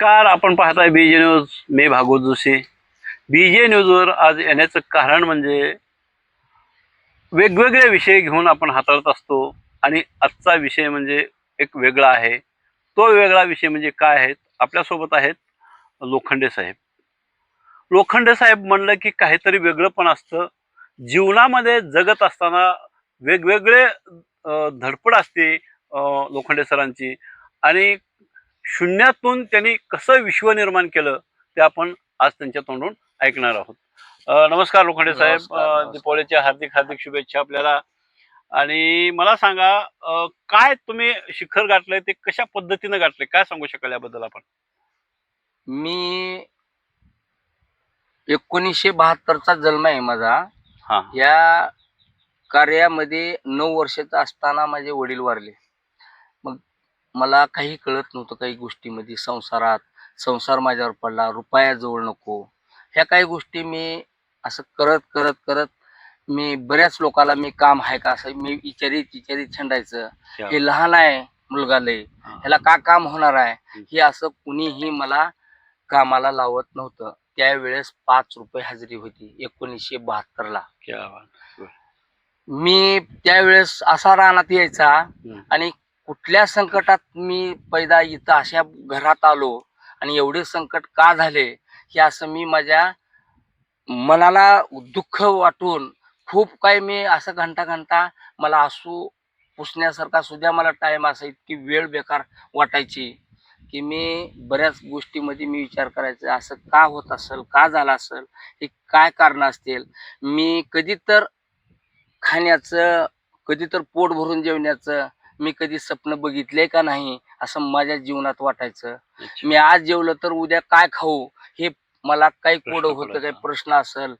Car आपण पाहताय BJ news मी भागवत जोशी. बीजे न्यूजवर आज येण्याचं कारण म्हणजे वेगवेगळे विषय घेऊन आपण हाताळत असतो आणि आजचा विषय म्हणजे एक वेगळा आहे. तो वेगळा विषय म्हणजे काय आहेत आपल्यासोबत आहेत लोखंडे साहेब. लोखंडे साहेब म्हणलं की काहीतरी वेगळं पण असतं. जीवनामध्ये जगत असताना वेगवेगळे धडपड असते लोखंडे सरांची. आणि शून्यातून त्यांनी कसं विश्व निर्माण केलं ते आपण आज त्यांच्या तोंडून ऐकणार आहोत. नमस्कार लोखंडे साहेब. दीपावलीच्या हार्दिक हार्दिक शुभेच्छा आपल्याला. आणि मला सांगा काय तुम्ही शिखर गाठलंय ते कशा पद्धतीनं गाठले काय सांगू शकाल याबद्दल आपण? मी एकोणीसशे बहात्तरचा जन्म आहे माझा. हा. या कार्यामध्ये नऊ वर्षाचा असताना माझे वडील वारले. मग मला काही कळत नव्हतं काही गोष्टीमध्ये. संसारात संसार माझ्यावर पडला रुपया जवळ नको. ह्या काही गोष्टी मी असं करत करत करत मी बऱ्याच लोकाला मी काम आहे का असं मी विचारित विचारित छंडायचं. हे. लहान आहे मुलगा लय. ह्याला का काम होणार आहे? हे असं कुणीही मला कामाला लावत नव्हतं. त्यावेळेस पाच रुपये हजेरी होती एकोणीसशे बहात्तरला क्या बात. मी त्यावेळेस असा रानात यायचा हम्म. आणि कुठल्या संकटात मी पैदा इथं अशा घरात आलो आणि एवढे संकट का झाले हे असं मी माझ्या मनाला दुःख वाटून खूप काही मी असं घंटा घंटा मला असू पुसण्यासारखा सुद्धा मला टाइम असा इतकी वेळ बेकार वाटायची की मी बऱ्याच गोष्टीमध्ये मी विचार करायचा असं का होत असेल का झालं असेल हे काय कारण असतील मी कधी तर खाण्याचं कधी तर पोट भरून जेवण्याचं मी कधी स्वप्न बघितले का नाही असं माझ्या जीवनात वाटायचं. मी आज जेवलं तर उद्या काय खाऊ हे मला काही कोड होतं काही. प्रश्न असेल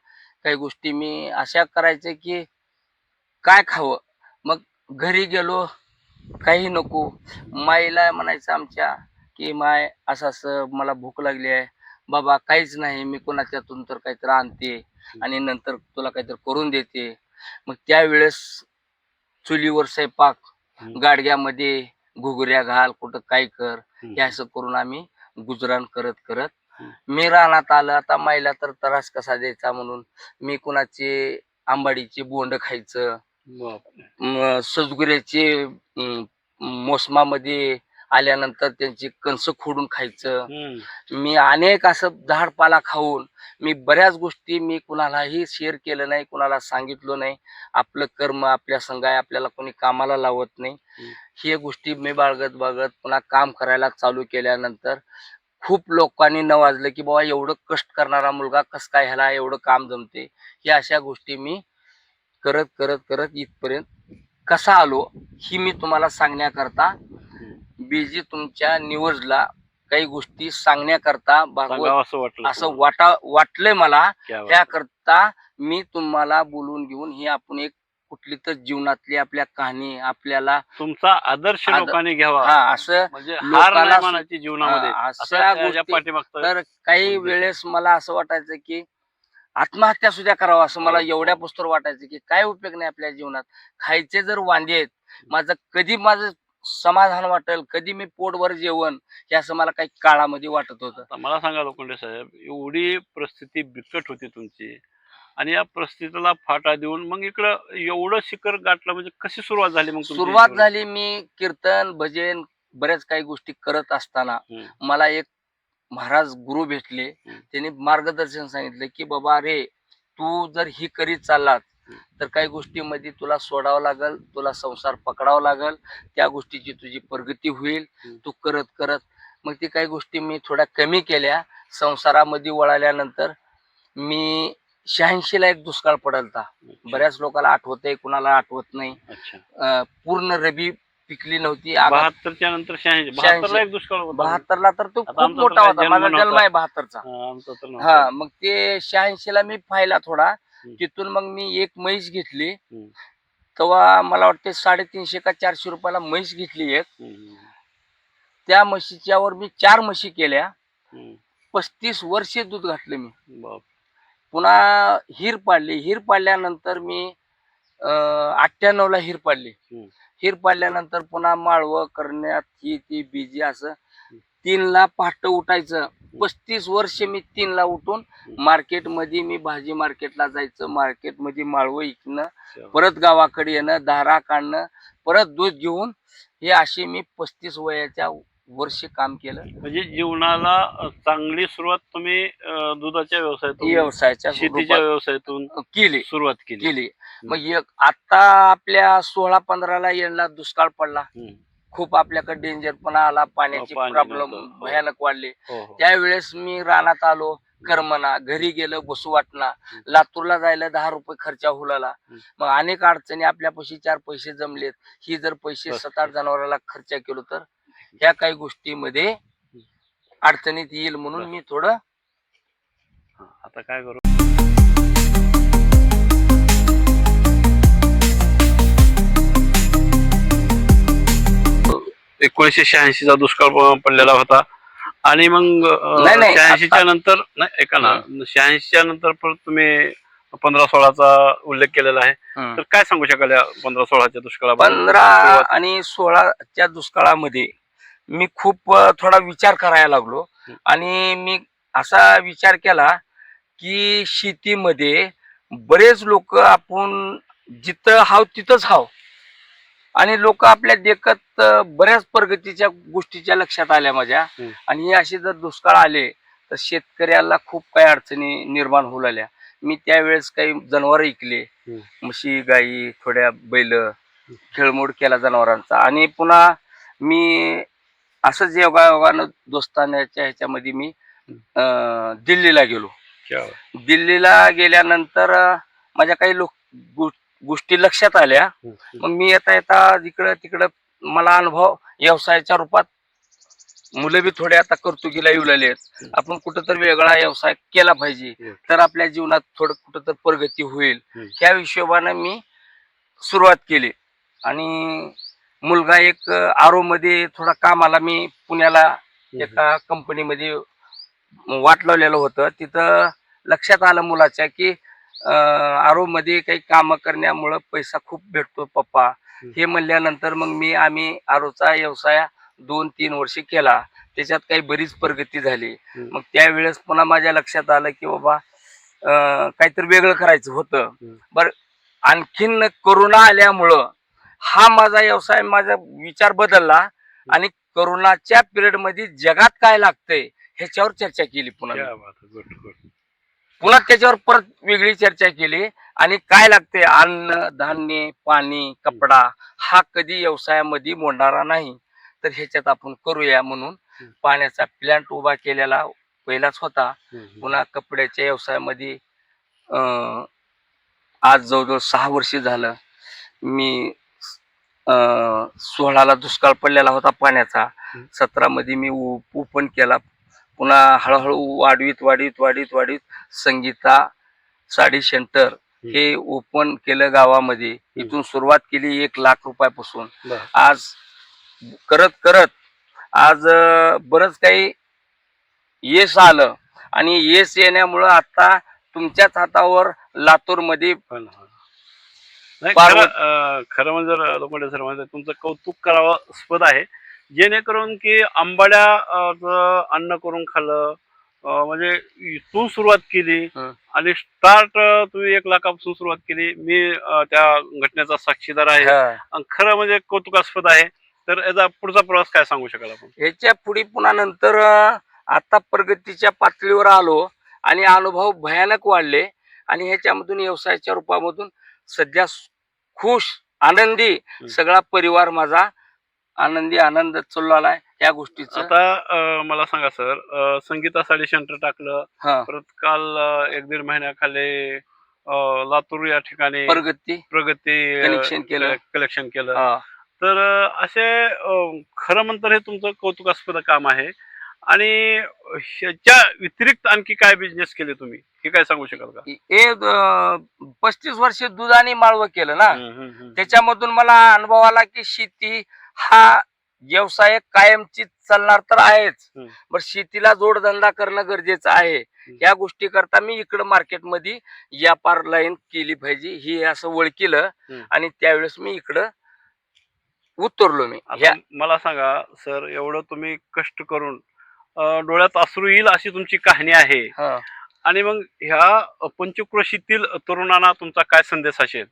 काही गोष्टी मी अशा करायचे की काय खावं मग घरी गेलो काही नको माईला म्हणायचं आमच्या की माय असं असं मला भूक लागली आहे बाबा काहीच नाही मी कोणाच्यातून तर काहीतरी आणते आणि नंतर तुला काहीतरी करून देते मग त्यावेळेस चुलीवर स्वयंपाक. गाडग्यामध्ये घुगऱ्या घाल कुठं काय कर. हे असं करून आम्ही गुजराण करत करत. मी रानात आलं आता माईला तर त्रास कसा द्यायचा म्हणून मी कुणाचे आंबाडीचे बोंड खायचं सजगुऱ्याचे मोसमामध्ये आल्यानंतर त्यांची कणस खोडून खायचं. मी अनेक असं झाडपाला खाऊन मी बऱ्याच गोष्टी मी कुणालाही शेअर केलं नाही कुणाला सांगितलं नाही आपलं कर्म आपल्या संघ आहे आपल्याला कोणी कामाला लावत नाही. हे गोष्टी मी बाळगत बाळगत पुन्हा काम करायला चालू केल्यानंतर खूप लोकांनी नवाजलं की बाबा एवढं कष्ट करणारा मुलगा कस काय ह्याला एवढं काम जमते हे अशा गोष्टी मी करत करत करत इथपर्यंत कसा आलो ही मी तुम्हाला सांगण्याकरता बीजी तुमच्या न्यूजला काही गोष्टी सांगण्याकरता भागवत असं वाटलं असं. वाटा वाटलंय मला क्या बात. त्याकरता मी तुम्हाला बोलून घेऊन ही आपण एक कुठली तर जीवनातली आपल्या कहाणी आपल्याला तुमचा आदर्श आदर- लोकांनी घ्यावा हा असं म्हणजे हार लोकांना नाही सु- मानायची जीवनामध्ये हा, असं गोष्टी- पाठीमागचं तर काही उद्देश. वेळेस मला असं वाटायचं की आत्महत्या सुद्धा करावं असं मला हो. एवढ्या पुस्तक वाटायचं की काय उपयोग नाही आपल्या जीवनात खायचे जर वांदे आहेत माझं कधी माझं समाधान वाटेल कधी मी पोटभर जेवण हे असं मला काही काळामध्ये वाटत होतं आता मला सांगा लोखंडे साहेब एवढी परिस्थिती बिकट होती तुमची आणि या परिस्थितीला फाटा देऊन मग इकडं एवढं शिखर गाठलं म्हणजे कशी सुरुवात झाली मग तुमची सुरुवात? झाली मी कीर्तन भजन बऱ्याच काही गोष्टी करत असताना हम्म. मला एक महाराज गुरु भेटले हम्म. त्यांनी मार्गदर्शन सांगितलं की बाबा रे तू जर ही करीत चाललात तर काही गोष्टीमध्ये तुला सोडावं लागल तुला संसार पकडावा लागल त्या गोष्टीची तुझी प्रगती होईल. तू करत करत. मग ती काही गोष्टी मी थोड्या कमी केल्या संसारामध्ये वळाल्यानंतर मी शहाऐंशीला एक दुष्काळ पडलता. बऱ्याच लोकांना आठवतंय कुणाला आठवत नाही. पूर्ण रबी पिकली नव्हती. बहात्तरच्या नंतर शहाऐंशी. दुष्काळ होता. बहात्तरला तर तो खूप मोठा होता. जन्म माझा जन्म. आहे बहात्तरचा. हा. मग ते शहाऐंशी ला मी पाहिला थोडा. तिथून मग मी एक म्हैस घेतली. तेव्हा मला वाटते साडेतीनशे का चारशे रुपयाला म्हैस घेतली एक. त्या म्हशीच्यावर मी चार म्हशी केल्या. पस्तीस वर्षे दूध घातले मी. पुन्हा हिर पाडली हिर पाडल्यानंतर मी अठ्ठ्याण्णव ला हिर पाडली. हिर पाडल्यानंतर पुन्हा माळवं करण्यात ही ती बिजी असं तीनला पहाट उठायचं. पस्तीस वर्ष मी तीनला उठून मार्केटमध्ये मी भाजी मार्केटला जायचं. मार्केटमध्ये माळवं इकणं परत गावाकडे येणं दारा काढणं परत दूध घेऊन हे असे मी पस्तीस वयाच्या वर्ष काम केलं. म्हणजे जीवनाला चांगली सुरुवात तुम्ही दुधाच्या व्यवसायातून व्यवसायाच्या शेतीच्या व्यवसायातून केली. सुरुवात केली. केली. मग एक आता आपल्या सोळा पंधराला यांना दुष्काळ पडला. खूप आपल्याकडे डेंजर पण आला पाण्याची पाणी प्रॉब्लेम नव्हतं. हो. भयानक वाढले हो, हो. त्यावेळेस मी रानात आलो करमना घरी गेलं बसू वाटना लातूरला जायला दहा रुपये खर्चा हुलाला हम्म. मग अनेक अडचणी आपल्यापाशी चार पैसे जमलेत ही जर पैसे बस. सात आठ जनावराला खर्च केलो तर ह्या काही गोष्टीमध्ये अडचणीत येईल म्हणून. मी थोडं हा, आता काय करू एकोणीसशे शहाऐंशीचा दुष्काळ पडलेला होता. आणि मग शहाऐंशीच्या नंतर नाही ऐका ना शहाऐंशीच्या नंतर परत तुम्ही पंधरा सोळाचा उल्लेख केलेला आहे. तर काय सांगू शकाल या पंधरा सोळाच्या दुष्काळाबद्दल पंधरा आणि सोळाच्या दुष्काळामध्ये मी खूप थोडा विचार करायला लागलो. आणि मी असा विचार केला की शेतीमध्ये बरेच लोक आपण जिथं हाव तिथंच हाव. आणि लोक आपल्या देखत बऱ्याच प्रगतीच्या गोष्टीच्या लक्षात आल्या माझ्या. आणि हे असे जर दुष्काळ आले तर शेतकऱ्याला खूप काही अडचणी निर्माण होऊ लागल्या. मी त्यावेळेस काही जनावर ऐकले. म्हशी गाई थोड्या बैल खेळमोड केला जनावरांचा. आणि पुन्हा मी असंच योगायोगानं दोस्तानाच्या ह्याच्यामध्ये मी दिल्लीला गेलो. दिल्लीला गेल्यानंतर माझ्या काही लोक गोष्टी लक्षात आल्या. मग मी येता येता इकडं तिकडं मला अनुभव व्यवसायाच्या रूपात मुलं बी थोडे आता कर्तुकीला येऊ लागले आहेत आपण कुठं तर वेगळा व्यवसाय केला पाहिजे. तर आपल्या जीवनात थोडं कुठं तर प्रगती होईल. ह्या हिशोबानं मी सुरुवात केली. आणि मुलगा एक आरो मध्ये थोडा कामाला मी पुण्याला एका कंपनीमध्ये वाट लावलेलं होतं. तिथं लक्षात आलं मुलाच्या की आरो मध्ये काही काम करण्यामुळं पैसा खूप भेटतो पप्पा. हे म्हणल्यानंतर मग मी आम्ही आरोचा व्यवसाय दोन तीन वर्ष केला. त्याच्यात काही बरीच प्रगती झाली. मग त्यावेळेस पुन्हा माझ्या लक्षात आलं की बाबा काहीतरी वेगळं करायचं होतं. बर आणखीन करोना आल्यामुळं हा माझा व्यवसाय माझा विचार बदलला आणि करोनाच्या पिरियडमध्ये जगात काय लागतंय ह्याच्यावर चर्चा केली पुन्हा पुन्हा त्याच्यावर परत वेगळी चर्चा केली. आणि काय लागते अन्न धान्य पाणी कपडा हा कधी व्यवसायामध्ये मोडणारा नाही. तर ह्याच्यात आपण करूया म्हणून. पाण्याचा प्लॅन्ट उभा केलेला पहिलाच होता. पुन्हा कपड्याच्या व्यवसायामध्ये आज जवळजवळ सहा वर्ष झालं. मी अं, सोळाला दुष्काळ पडलेला होता पाण्याचा. हम्म. सतरा मध्ये मी ओपन केला. पुन्हा हळूहळू वाढवीत वाढवीत वाढवीत वाढवीत संगीता साडी सेंटर हे ओपन केलं गावामध्ये. इथून सुरुवात केली एक लाख रुपयापासून. आज करत करत आज बरंच काही यश आलं. आणि यश येण्यामुळं आता तुमच्याच हातावर लातूरमध्ये पण हा. पार्वत- खरं म्हणजे लोखंडे सर म्हणजे तुमचं कौतुक करावं आहे. जेणेकरून की आंबाड्या अन्न करून खाल्लं अं, म्हणजे इथून सुरुवात केली हं. आणि स्टार्ट तुम्ही एक लाखापासून सुरुवात केली. मी अं, त्या घटनेचा साक्षीदार आहे. आणि खरं म्हणजे कौतुकास्पद आहे. तर याचा पुढचा प्रवास काय सांगू शकाल आपण? ह्याच्या पुढे पुन्हा नंतर अं, आता प्रगतीच्या पातळीवर आलो आणि अनुभव भयानक वाढले. आणि ह्याच्यामधून व्यवसायाच्या रूपामधून सध्या स- खुश आनंदी सगळा परिवार माझा आनंदी आनंद चालला आहे या गोष्टीचा. आता मला सांगा सर. संगीता साडी सेंटर टाकलं. परत काल एक दीड महिन्याखाली लातूर या ठिकाणी प्रगती. प्रगती Connection केलं. कलेक्शन केलं. तर असे खरं म्हणतं हे तुमचं कौतुकास्पद काम आहे. आणि ह्याच्या व्यतिरिक्त आणखी काय बिझनेस केले तुम्ही? हे काय सांगू शकाल का? हे पस्तीस वर्ष दूध आणि माळवं केलं ना. त्याच्यामधून मला अनुभव आला की शेती हा व्यवसाय कायमची चालणार तर आहेच. पण शेतीला जोडधंदा करणं गरजेचं आहे या गोष्टी करता मी इकडं मार्केटमध्ये व्यापार लाईन केली पाहिजे ही असं ओळखीलं. आणि त्यावेळेस मी इकडं उतरलो मी मला सांगा सर एवढं तुम्ही कष्ट करून डोळ्यात अश्रू येईल अशी तुमची कहाणी आहे हा. आणि मग ह्या पंचक्रोशीतील तरुणांना तुमचा काय संदेश असेल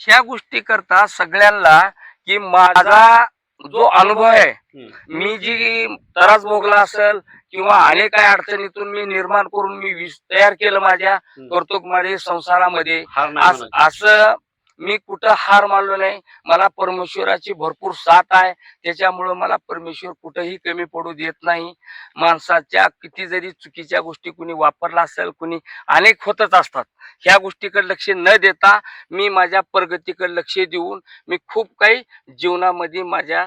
ह्या गोष्टी करता सगळ्यांना की माझा जो अनुभव आहे मी जी त्रास भोगला असेल किंवा अनेक काही अडचणीतून मी निर्माण करून मी वीज तयार केलं माझ्या कर्तुक माझ्या संसारामध्ये. असं मी कुठं हार मानलो नाही. मला परमेश्वराची भरपूर साथ आहे. त्याच्यामुळं मला परमेश्वर कुठंही कमी पडू देत नाही. माणसाच्या किती जरी चुकीच्या गोष्टी कुणी वापरला असेल कुणी अनेक होतच असतात. ह्या गोष्टीकडे लक्ष न देता मी माझ्या प्रगतीकडे लक्ष देऊन मी खूप काही जीवनामध्ये माझ्या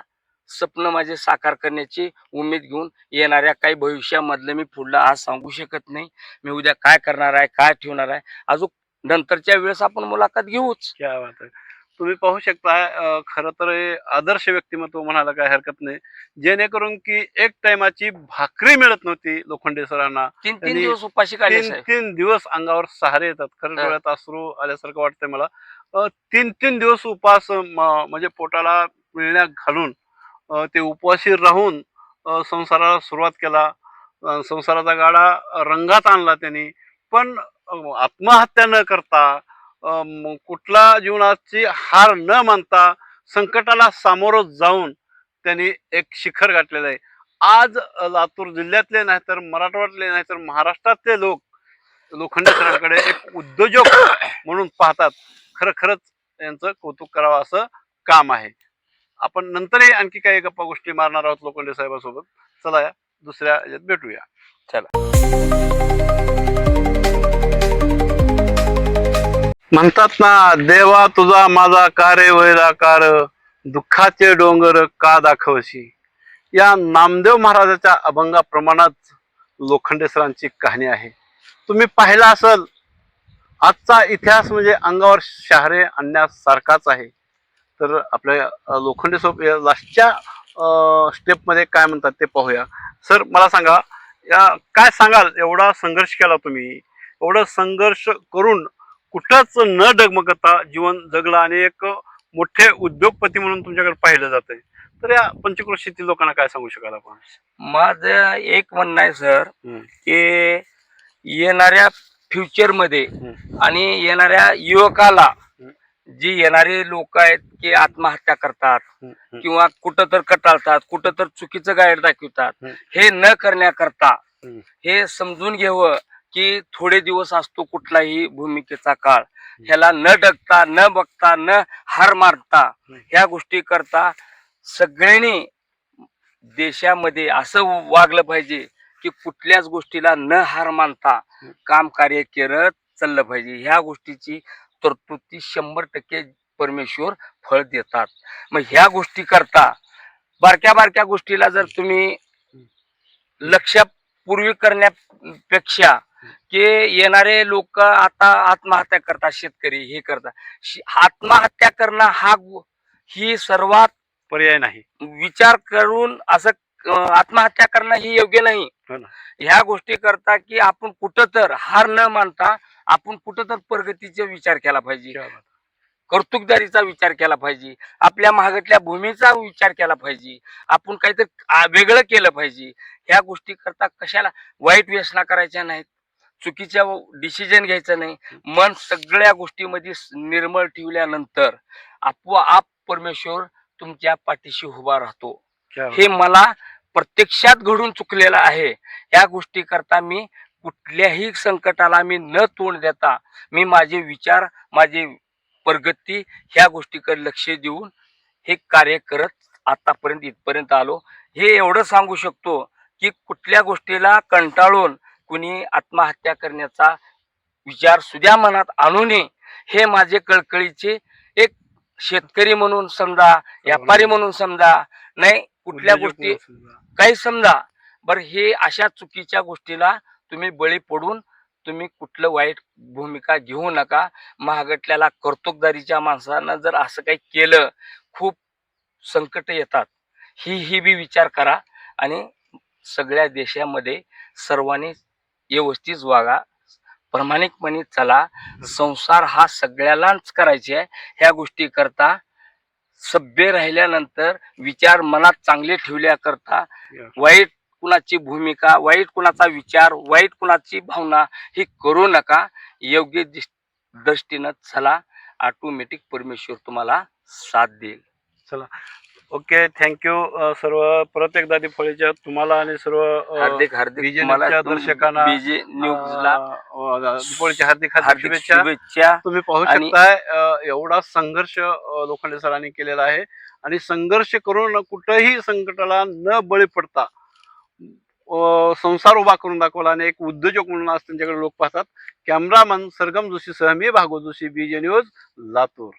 स्वप्न माझे साकार करण्याची उमेद घेऊन येणाऱ्या काही भविष्यामधलं मी पुढलं आज सांगू शकत नाही. मी उद्या काय करणार आहे काय ठेवणार आहे? अजून नंतरच्या वेळेस आपण मुलाखत घेऊच. क्या बात आहे. तुम्ही पाहू शकता खरं तर आदर्श व्यक्तिमत्व म्हणायला काय हरकत नाही. जेणेकरून की एक टायमाची भाकरी मिळत नव्हती लोखंडे सरांना. तीन तीन दिवस उपाशी तीन तीन दिवस अंगावर सहारे येतात. खरं. डोळ्यात अश्रू आल्यासारखं वाटतंय मला. तीन तीन दिवस उपास म्हणजे पोटाला पिळण्या घालून ते उपवासी राहून संसाराला सुरुवात केला. संसाराचा गाडा रंगात आणला त्यांनी. पण आत्महत्या न करता कुठला जीवनाची हार न मानता संकटाला सामोरं जाऊन त्यांनी एक शिखर गाठलेलं आहे. आज लातूर जिल्ह्यातले नाही तर मराठवाड्यातले नाहीतर महाराष्ट्रातले लोक लोखंड सरांकडे एक उद्योजक म्हणून पाहतात. खरं खरंच यांचं कौतुक करावं असं काम आहे. आपण नंतरही आणखी काही गप्पा गोष्टी मारणार आहोत लोखंडे साहेबांसोबत. चला या दुसऱ्या याच्यात भेटूया. म्हणतात ना देवा तुझा माझा कार्य वैराकार दुःखाचे डोंगर का दाखवशी? या नामदेव महाराजाच्या अभंगाप्रमाणात लोखंडे सरांची कहाणी आहे. तुम्ही पाहिला असल आजचा इतिहास म्हणजे अंगावर शहारे आणण्यासारखाच आहे. तर आपल्या लोखंडे सोप लास्टच्या स्टेपमध्ये काय म्हणतात ते पाहूया. सर मला सांगा या काय सांगाल? एवढा संघर्ष केला तुम्ही. एवढा संघर्ष करून कुठंच न डगमगता जीवन जगलं आणि एक मोठे उद्योगपती म्हणून तुमच्याकडे पाहिलं जातंय तर या पंचक्रोशीतील लोकांना काय सांगू शकाल आपण माझं एक म्हणणं आहे सर. की येणाऱ्या फ्युचरमध्ये हम्म. आणि येणाऱ्या युवकाला. जी येणारे लोक आहेत की आत्महत्या करतात. किंवा कुठं तर कटाळतात कुठं तर चुकीचं गाईड दाखवतात. हे न करण्याकरता. हे समजून घ्यावं की थोडे दिवस असतो कुठलाही भूमिकेचा काळ. ह्याला न डगता न बघता न हार मारता ह्या गोष्टी करता सगळ्यांनी देशामध्ये असं वागलं पाहिजे की कुठल्याच गोष्टीला न हार मानता काम कार्य करत चाललं पाहिजे. ह्या गोष्टीची तरतुदी शंभर टक्के परमेश्वर फळ देतात. मग ह्या गोष्टी करता बारक्या बारक्या गोष्टीला जर तुम्ही लक्ष पूर्वी करण्यापेक्षा की येणारे लोक आता आत्महत्या करतात शेतकरी हे करतात. आत्महत्या करणं हा ही सर्वात पर्याय नाही. विचार करून असं आत्महत्या करणं ही योग्य नाही. हो. ह्या गोष्टी करता की आपण कुठं तर हार न मानता आपण कुठं तर प्रगतीचा विचार केला पाहिजे. कर्तुकदारीचा विचार केला पाहिजे. आपल्या महागटल्या भूमीचा विचार केला पाहिजे. आपण काहीतरी वेगळं केलं पाहिजे. ह्या गोष्टी करता कशाला? वाईट व्यसना करायच्या नाहीत. चुकीच्या डिसिजन घ्यायचं नाही. मन सगळ्या गोष्टीमध्ये निर्मळ ठेवल्यानंतर आपोआप परमेश्वर तुमच्या पाठीशी उभा राहतो. हे मला प्रत्यक्षात घडून चुकलेलं आहे. या गोष्टी करता मी कुठल्याही संकटाला मी न तोंड देता मी माझे विचार माझे प्रगती ह्या गोष्टीकडे लक्ष देऊन हे कार्य करत आतापर्यंत इथपर्यंत आलो. हे एवढं सांगू शकतो की कुठल्या गोष्टीला कंटाळून कुणी आत्महत्या करण्याचा विचार सुद्या मनात आणू नये हे माझे कळकळीचे एक शेतकरी म्हणून समजा व्यापारी म्हणून समजा नाही कुठल्या गोष्टी काही समजा बरं हे अशा चुकीच्या गोष्टीला तुम्ही बळी पडून तुम्ही कुठलं वाईट भूमिका घेऊ नका. महागटल्याला कर्तुकदारीच्या माणसानं जर असं काही केलं खूप संकट येतात. ही ही बी विचार करा आणि सगळ्या देशामध्ये सर्वांनी व्यवस्थित वागा. प्रामाणिकपणे चला. संसार हा सगळ्यालाच करायचे आहे. ह्या गोष्टी करता सभ्य राहिल्यानंतर विचार मनात चांगले ठेवल्याकरता. वाईट कुणाची भूमिका वाईट कुणाचा विचार वाईट कुणाची भावना ही करू नका. योग्य दृष्टीनं चला. ऑटोमॅटिक परमेश्वर तुम्हाला साथ देईल. ओके थँक्यू सर्व परत एकदा दिपवळीच्या तुम्हाला आणि सर्व हार्दिक हार्दिक तुम्हाला दर्शकांना, बीजे न्यूजला हार्दिक हार्दिक शुभेच्छा. तुम्ही पाहू शकताय एवढा संघर्ष लोखंडे सरांनी केलेला आहे. आणि संघर्ष करून कुठंही संकटाला न बळी पडता संसार उभा करून दाखवला आणि एक उद्योजक म्हणून आज त्यांच्याकडे लोक पाहतात. कॅमेरामन सरगम जोशी सह मी भागवत जोशी बीजे न्यूज लातूर.